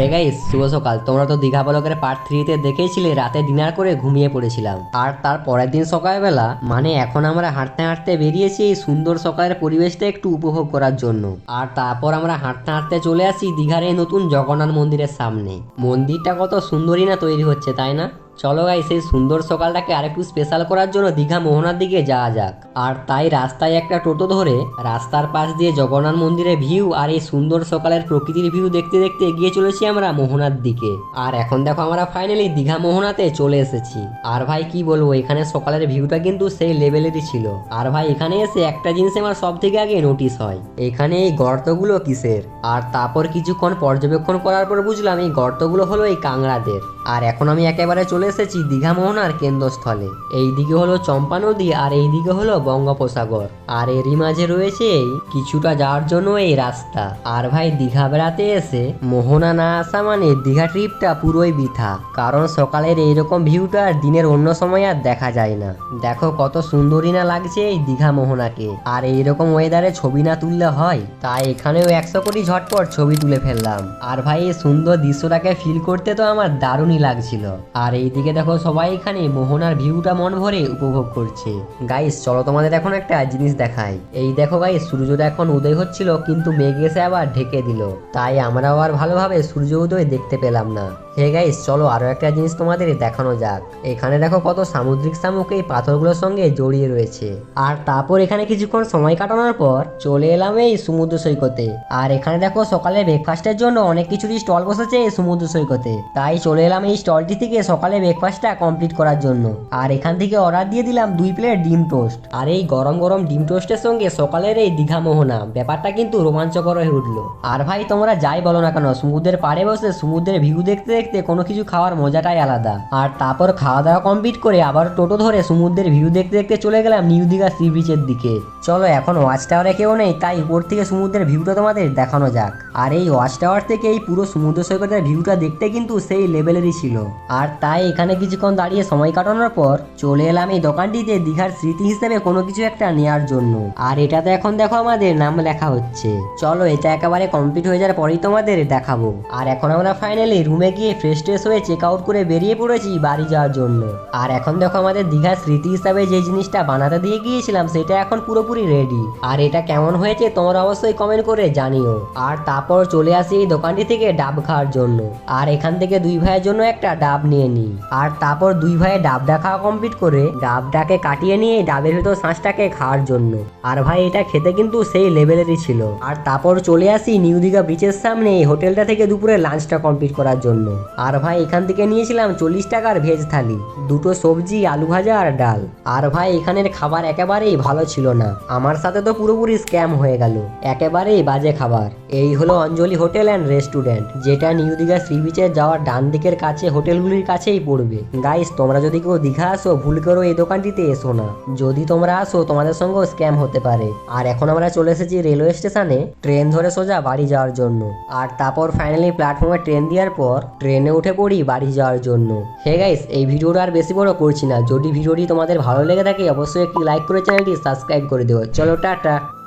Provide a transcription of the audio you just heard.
Hey guys শুভ সকাল। তোমরা তো দীঘা বলকের পার্ট থ্রিতে দেখেছিলে, রাতে ডিনার করে ঘুমিয়ে পড়েছিলাম। আর তার পরের দিন সকালবেলা মানে এখন আমরা হাঁটতে হাঁটতে বেরিয়েছি এই সুন্দর সকালের পরিবেশটা একটু উপভোগ করার জন্য। আর তারপর আমরা হাঁটতে হাঁটতে চলে আসি দীঘার এই নতুন জগন্নাথ মন্দিরের সামনে। মন্দিরটা কত সুন্দরই না তৈরি হচ্ছে, তাই না? চলো গাই সেই সুন্দর সকালটাকে আরেকটু স্পেশাল করার জন্য দীঘা মোহনার দিকে যাওয়া যাক। আর তাই রাস্তায় একটা টোটো ধরে রাস্তার পাশ দিয়ে জগন্নাথ মন্দিরের ভিউ আর এই সুন্দর সকালের প্রকৃতির ভিউ দেখতে দেখতে এগিয়ে চলেছি আমরা মোহনার দিকে। আর এখন দেখো আমরা ফাইনালি দীঘা মোহনাতে চলে এসেছি। আর ভাই, কি বলব, এখানে সকালের ভিউটা কিন্তু সেই লেভেলেরই ছিল। আর ভাই, এখানে এসে একটা জিনিস আমার সব থেকে আগে নোটিস হয়। এখানে এই গর্তগুলো কিসের? আর তারপর কিছুক্ষণ পর্যবেক্ষণ করার পর বুঝলাম এই গর্তগুলো হলো এই কাংড়াদের। আর এখন আমি একেবারে চলে এসেছি দীঘা মোহনার কেন্দ্রস্থলে। এই দিকে হলো চম্পা নদী আর এই দিকে হলো বঙ্গোপসাগর। আর এরই মাঝে রয়েছে এই কিছুটা যাওয়ার জন্য এই রাস্তা। আর ভাই দীঘা বেড়াতে এসে মোহনা না আসা মানে দীঘা ট্রিপটা পুরোই বৃথা। কারণ সকালের এইরকম ভিউটা আর দিনের অন্য সময় আর দেখা যায় না। দেখো কত সুন্দরী না লাগছে এই দীঘা মোহনাকে। আর এইরকম ওয়েদারে ছবি না তুললে হয়, তাই এখানেও একশো কোটি ঝটপট ছবি তুলে ফেললাম। আর ভাই এই সুন্দর দৃশ্যটাকে ফিল করতে তো আমার দারুণই লাগছিল। আর এইদিকে দেখো সবাই এখানে, মোহনার ভিউটা মন ভরে উপভোগ করছে। গাইস চলো তোমাদের এখন একটা জিনিস দেখাই। এই দেখো গাইস সূর্যটা এখন উদয় হচ্ছিল, কিন্তু মেঘ এসে আবার ঢেকে দিল। তাই আমরাও আর ভালোভাবে সূর্য উদয় দেখতে পেলাম না। হে গাইস চলো আরও একটা জিনিস তোমাদের দেখানো যাক। এখানে দেখো কত সামুদ্রিক শামুক এই পাথরগুলোর সঙ্গে জড়িয়ে রয়েছে। আর তারপর এখানে কিছুক্ষণ সময় কাটানোর পর চলে এলাম এই সমুদ্র সৈকতে। আর এখানে দেখো সকালে ব্রেকফাস্টের জন্য অনেক কিছুরই স্টল বসেছে এই সমুদ্র সৈকতে। তাই চলে এলাম এই স্টলটি থেকে সকালে ব্রেকফাস্টটা কমপ্লিট করার জন্য। আর এখান থেকে অর্ডার দিয়ে দিলাম দুই প্লেট ডিম টোস্ট আর এই গরম গরম ডিম টোস্টের সঙ্গে সকালের এই দীঘা মোহনা, ব্যাপারটা কিন্তু রোমাঞ্চকর হয়ে উঠল। আর ভাই, তোমরা যাই বলো না কেন, সমুদ্রের পাড়ে বসে সমুদ্রের ভিউ দেখতে দেখতে কোনো কিছু খাওয়ার মজাটাই আলাদা। আর তারপর খাওয়া দাওয়া কমপ্লিট করে আবার টোটো ধরে সমুদ্রের ভিউ দেখতে দেখতে চলে গেলাম নিউ দীঘা সি বিচের দিকে। চলো, এখন ওয়াচ টাওয়ারে কেউ নেই, তাই উপর থেকে সমুদ্রের ভিউটা তোমাদের দেখানো যাক। আর এই ওয়াচ টাওয়ার থেকে এই পুরো সমুদ্র সৈকতের ভিউটা দেখতে কিন্তু সেই লেভেলেরই ছিল। আর তাই এখানে কিছুক্ষণ দাঁড়িয়ে সময় কাটানোর পর চলে এলাম এই দোকানটিতে দীঘার স্মৃতি হিসেবে কোনো কিছু একটা নেওয়ার জন্য। আর এটাতে এখন দেখো আমাদের নাম লেখা হচ্ছে। চলো এটা একেবারে কমপ্লিট হয়ে যাওয়ার পরেই তোমাদের দেখাবো। আর এখন আমরা ফাইনালি রুমে গিয়ে ফ্রেশ ট্রেশ হয়ে চেক আউট করে বেরিয়ে পড়েছি বাড়ি যাওয়ার জন্য। আর এখন দেখো আমাদের দীঘার স্মৃতি হিসাবে যে জিনিসটা বানাতে দিয়ে গিয়েছিলাম সেটা এখন পুরোপুরি রেডি আর এটা কেমন হয়েছে তোমরা অবশ্যই কমেন্ট করে জানিও। আর তারপর চলে আসি এই দোকানটি থেকে ডাব খাওয়ার জন্য। আর এখান থেকে দুই ভাইয়ের জন্য একটা ডাব নিয়ে নিই আর তারপর দুই ভাইয়ে ডাবটা খাওয়া কমপ্লিট করে ডাবটাকে কাটিয়ে নিয়ে ডাবের ভেতর শাঁসটাকে খাওয়ার জন্য। আর ভাই, এটা খেতে কিন্তু সেই লেভেলেরই ছিল। আর তারপর চলে আসি নিউ দীঘা বিচের সামনে এই হোটেলটা থেকে দুপুরে লাঞ্চটা কমপ্লিট করার জন্য। আর ভাই, এখান থেকে নিয়েছিলাম চল্লিশ টাকার ভেজ থালি, দুটো সবজি, আলু ভাজা আর ডাল। আর ভাই, এখানের খাবার একেবারেই ভালো ছিল না। আমার সাথে তো পুরোপুরি স্ক্যাম হয়ে গেল। একেবারেই বাজে খাবার। এই হলো অঞ্জলি হোটেল অ্যান্ড রেস্টুরেন্ট যেটা নিউ দীঘা সি বিচে যাওয়ার ডান দিকের কাছে হোটেলগুলির কাছেই পড়বে। গাইস তোমরা যদি কেউ দীঘা আসো, ভুল করো এই দোকানটিতে এসো না। যদি তোমরা আসো, তোমাদের সঙ্গেও স্ক্যাম হতে পারে। আর এখন আমরা চলে এসেছি রেলওয়ে স্টেশনে ট্রেন ধরে সোজা বাড়ি যাওয়ার জন্য। আর তারপর ফাইনালি প্ল্যাটফর্মে ট্রেন দেওয়ার পর ট্রেনে উঠে পড়ি বাড়ি যাওয়ার জন্য। হে গাইস এই ভিডিওটা আর বেশি বড় করছি না। যদি ভিডিওটি তোমাদের ভালো লেগে থাকে, অবশ্যই একটি লাইক করে চ্যানেলটি সাবস্ক্রাইব করে দিও। চলো, টাটা।